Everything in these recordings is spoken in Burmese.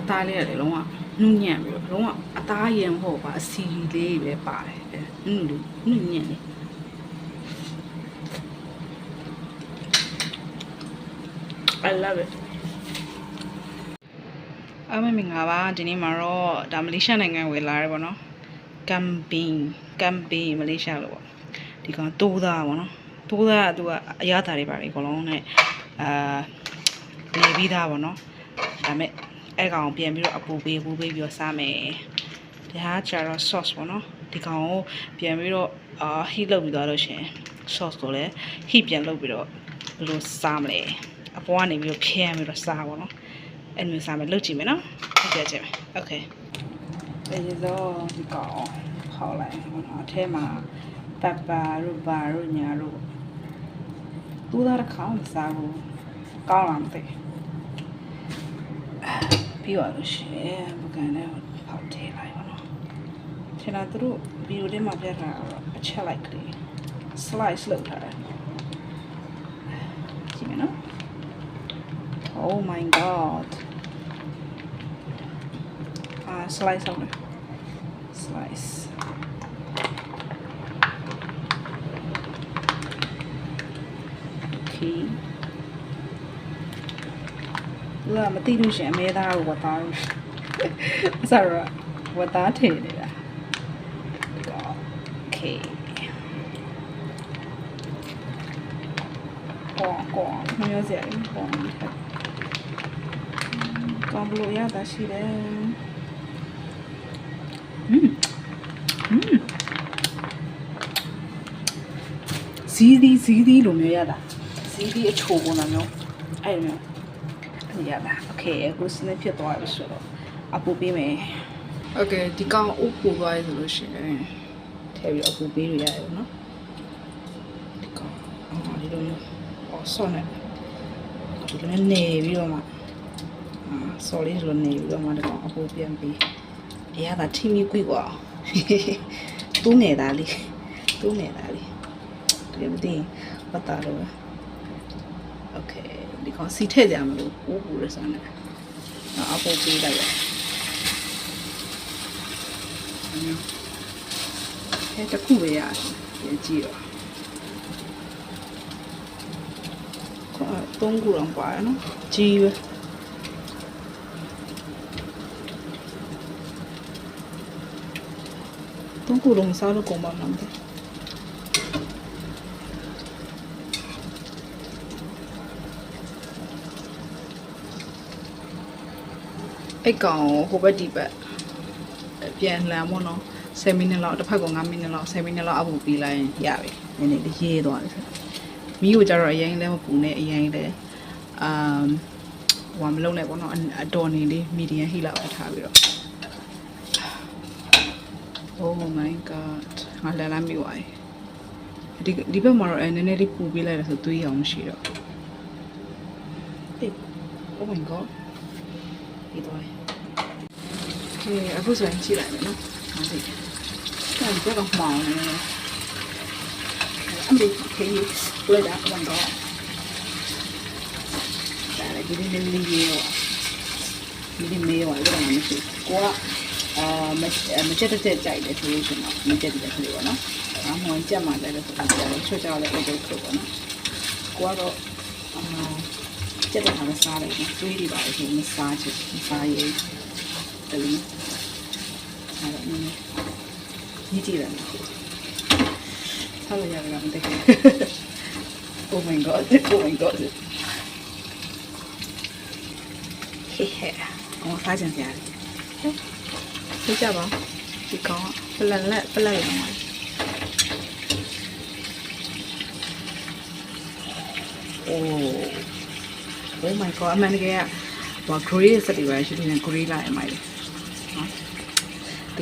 အသားလေးရတယ်လုံးဝနုညံ့ပြီးတော့လုံးဝအသားရံမဟုတ်ပါအစီလေးပဲပါတယ်အဲနုလူနုညံ့နေ I love it အမမင်္ဂလာပါဒီနေ့မှာတော့ဒါမလေးရှားနိုင်ငံဝယ်လာရပေါ့နော်ကမ်ပင်းကမ်ပင်းမလေးရှားလို့ပေါ့ဒီကောင်တိုးသားပေါ့နော်တိုးသားကသူကအရသာတွေပါတယ်အကုန်လုံးနဲ့အာနေပြီးသားပေါ့နော်ဒါမဲ့ အဲ့ကောင်ပြန်ပြီးတော့အပူပေးပူပေးပြီးတော့စားမယ်ဒါကကျတော့ sauce ပေါ့နော်ဒီကောင်ကိုပြန်ပြီးတော့အာ heat လုပ်ပြီးသွားလို့ရှင် sauce ကိုလည်း heat ပြန်လုပ်ပြီးတော့ဘယ်လိုစားမလဲအပေါ်ကနေပြီးတော့ဖြဲရပြီးတော့စားပေါ့နော်အဲ့လိုစားမယ်လုပ်ကြည့်မယ်နော်ဟုတ်ကဲ့ကြည့်မယ် okay ဒီလိုဒီကောင်ဟောက်လိုက်ပေါ့နော်အထဲမှာပပတို့ဘာတို့ညာတို့သူသားတစ်ခါမစားဘူးကောင်းလားမသိဘူး ပြီးတော့လို့ရှိရင်ပကံနဲ့ဖောက်ထည့်လိုက်ပါတော့ထင်တာသူတို့ဗီဒီယိုထဲမှာပြထားတာအချက်လိုက်ကလေး slice လုပ်ထားတယ်ကြည့်မယ်နော် Oh my god. Ah, slice out there. Slice. Okay. လာမသိလို့ရှရင်အမဲသားကိုဝတ်သားလို့အစားရဝတ်သားထည့်နေတာ။ Okay. ကောကောမပြောစရာလေးကောကောင်းဘလို့ရတာရှိတယ်อืมอืมဇီးသီးဇီးသီးလိုမျိုးရတာဇီးသီးအချိုပုံစံမျိုးအဲ့လိုမျိုးအဲ့ ရတာโอเคအခုစနေဖြစ်သွားပြီဆိုတော့အပူပေးမယ်โอเคဒီကောင်အုပ်ပူသွားရဆိုလို့ရှိရင်ထည့်ပြီးအပူပေးလို့ရတယ်နော်ဒီကောင်အော်ဒီလိုမျိုးအော်ဆော့နေဒီလိုမျိုးနေပြီးတော့မှအာဆော်လေးလိုနေပြီးတော့မှဒီကောင်အပူပြန်ပြီးအရသာထိမိကွေ့ကွာတူးနေတာလေးတူးနေတာလေးဒီမသိဘာတာလို့ โอเคဒီကောင်စီထည့်ကြမလို့ပူပူရစမ်းနေအပူပေးလိုက်ရအဲတခုပဲရတယ်ကြည့်တော့သုံးခုတော့ပါတယ်နော်ကြီးပဲသုံးခုလုံးစားလို့ကုန်ပါမှာမသိ အဲ့ကောင်ဟိုဘက်ဒီဘက်ပြန်လမ်းမို့နော်10မိနစ်လောက်တစ်ဖက်က9မိနစ်လောက်10မိနစ်လောက်အပူပြီးလိုက်ရင်ရပြီနည်းနည်းလေးရေးသွားတယ်ဆိုမီးကိုကြတော့အရင်လည်းမပူနဲ့အရင်လည်းအမ်ဟိုမလုံးနဲ့ပေါ့နော်အတော်နေလေးမီဒီယမ်ဟီလောက်ထားပြီးတော့ Oh my god ငါလည်းလာမိသွားပြီဒီဒီဘက်မှာတော့အဲနည်းနည်းလေးပူပေးလိုက်တယ်ဆိုသွေးရောင်မရှိတော့အေး Oh my god ဒီတော့ ကဲအခုဆိုရင်ကြည့်လိုက်မယ်နော်ဟုတ်ပြီအဲ့ဒီကတော့မှောင်နေတယ်အမေခေးလိုက်တာ Oh my god ဒါလည်းဒီနေ့လေးလေးရောဒီနေ့မေးရောအဲ့ဒါမှမရှိကိုကအာမမချက်တက်ကြိုက်တယ်ဆိုလို့ရှိရင်မချက်တက်ကလေးပေါ့နော်။အမှန်ကြက်မှလည်းဆိုတော့ကြတယ်ချွတ်ကြလည်းအဲ့ဒါကိုပေါ့နော်။ကိုကတော့အာကြက်တဲ့ဟာမစားလိုက်ဘူး။တွေးနေပါလေဆိုမစားချင်မစားရေး တလီအဲ့ဒါနည်းနည်းကြည့်ရတယ်။ထားလို့ရတယ်မသိဘူး။ Oh my god oh my god ဟေးဟဲ့။အော်စားကြင်စရာလေ။ဟဲ့ပြကြပါဒီကောင်ကပလန်လက်ပလက်ရအောင်အိုး Oh my god အမှန်တကယ်ကဟို gray စက်တွေပဲရှိတယ် gray လာအမိုင်နော်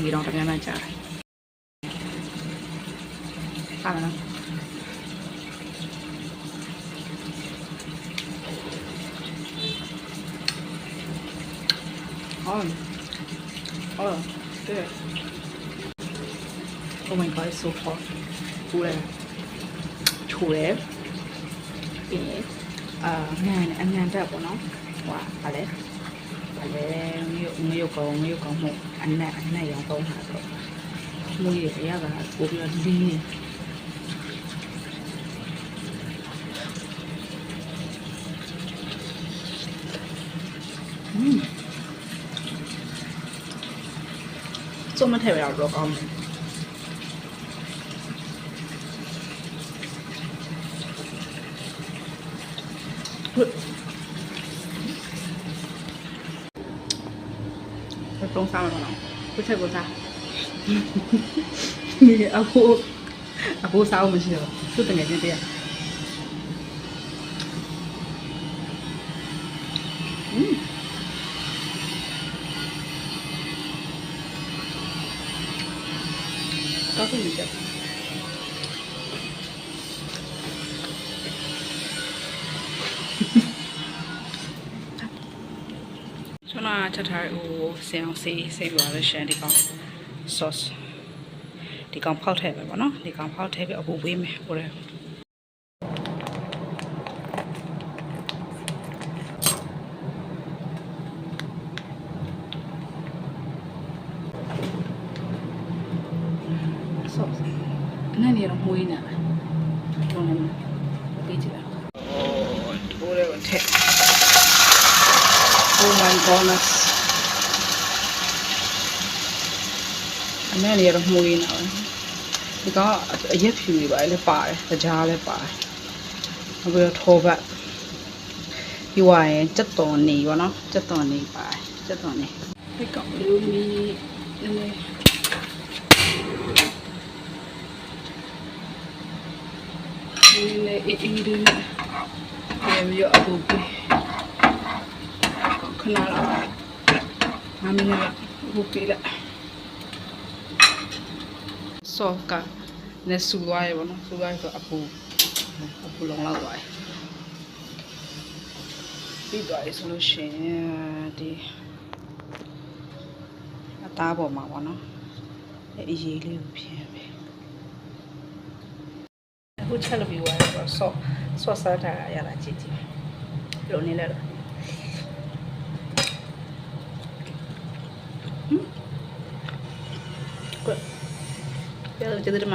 ဒီတော့တကယ်မှကြားတယ်ဟာနော်ဟော Oh, good. Oh my god, it's so hot. ပူတယ်ချိုတယ်ပြီးရင်အာငံအငံတက်ပေါ့နော်ဟိုကဗာလဲဗာလဲ မျိုးငရုတ်ကောင်းငရုတ်ကောင်းမို့အနက်အနက်ရောင်သုံးတာတော့မွေးရရကပို့ပြီး တော့လီးနေอืมစုံမထည့်ရတော့ကောင်းတယ်ဟုတ်ဘယ်ပုံစားမှာလဲခု ကျွန်တော်ချက်ထားဟိုစင်အောင်စေးစေးပြပါလို့ရှရင်ဒီကောင် sauce ဒီကောင်ဖောက်ထည့်ပဲပေါ့နော်ဒီကောင်ဖောက်ထည့်ပြီးအပူပေးမယ်ဟိုရဲဆော့အနည်းနေတော့မှုရင်းနေတာဘုံနေပေးကြည့်လားအိုးထိုးရဲဝင်ထည့် Oh my goodness အနက်နေရတော့မှုရင်းနေတာဒီကောင်အရက်ဖြူတွေပါလေပါတယ်ကြားလည်းပါတယ်နောက်ပြီးတော့ထောပတ်ပြီးွားရင်စက်တော်နေပေါ့နော်စက်တော်နေပါတယ်စက်တော်နေဒီကောင်လူမီနည်းနည်းဒီလေအီအီဒီနေပြန်ပြီးတော့အပူပေး ခဏလောက်ငါမင်းလည်းအပူပေးလိုက်ဆော့ကနဲ့ဆူသွားရေပေါ့နော်ဆူသွားရေဆိုအပူအပူလုံးလောက်သွားရေပြီးသွားရေဆိုလို့ရှိရင်ဒီအသားပေါ်မှာပေါ့နော်အဲအရေးလေးကိုပြင်ပဲအခုချက်လို့ပြီးသွားရေဆိုတော့ဆော့ဆော့စားတာရတာကြည့်ကြည့်ဘယ်လိုနေလဲတော့ വെച്ചിതൊരു